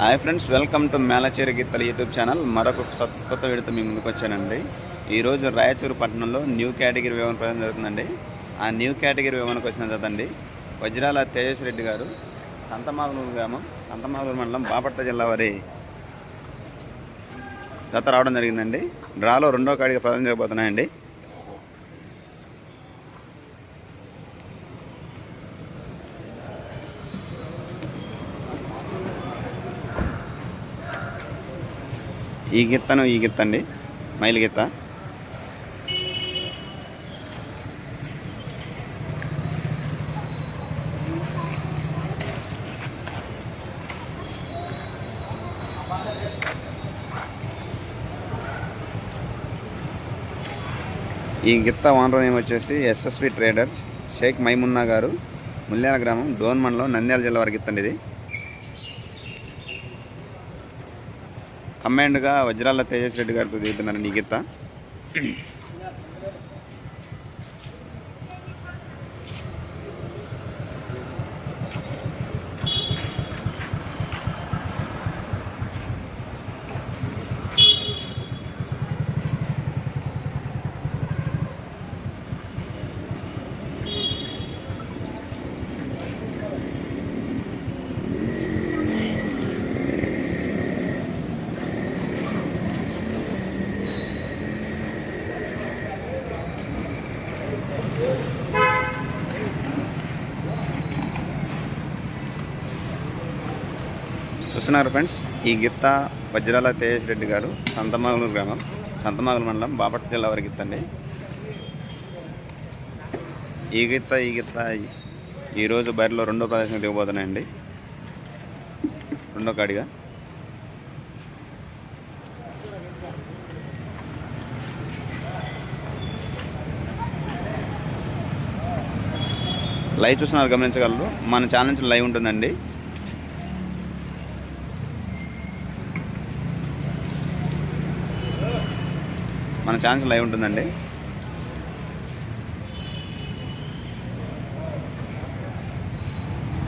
Hi friends welcome to Melacheri గీతల YouTube channel మరొక కొత్త వీడియోతో మీ ముందుకు వచ్చానండి. ఈరోజు రాయచూరు పట్టణంలో న్యూ కేటగిరీ వివరణ ప్రదర్శన జరుగుతుందండి. ఆ న్యూ కేటగిరీ వివరణకు వచ్చిన జతండి వజ్రాల తేజస్ రెడ్డి గారు సంతమాగలూరు గ్రామం సంతమాగలూరు మండలం బాపట్ల జిల్లా వారి జత రావడం జరిగిందండి. డ్రాలో రెండో కాడికి ప్రదర్శన చేయబోతున్నాయండి ఈ గిత్తను ఈ గిత్త అండి మైలు గిత్త. ఈ గిత్త ఓనర్ నేమ్ వచ్చేసి ఎస్ఎస్వి ట్రేడర్స్ షేక్ మైమున్నా గారు ముల్యాల గ్రామం డోన్ మండలం నంద్యాల జిల్లా వరకు గిత్తండి ఇది. కమాండ్గా వజ్రాల తేజస్ రెడ్డి గారితో దిగుతున్నారు ఈ చూస్తున్నారు ఫ్రెండ్స్ ఈ గిత్త వజ్రాల తేజస్ రెడ్డి గారు సంతమాగులూరు గ్రామం. సంతమాగులు మండలం బాపట్ల జిల్లా వరకు గిత్తండి ఈ గిత్త ఈ గిత్త ఈరోజు బయటలో రెండో ప్రదేశం దిగబోతున్నాయండి. రెండో కాడిగా. లైవ్ చూస్తున్నారు గమనించగలరు. మన ఛానల్ నుంచి లైవ్ ఉంటుందండి. మన ఛాన్స్ లైవ్ ఉంటుందండి.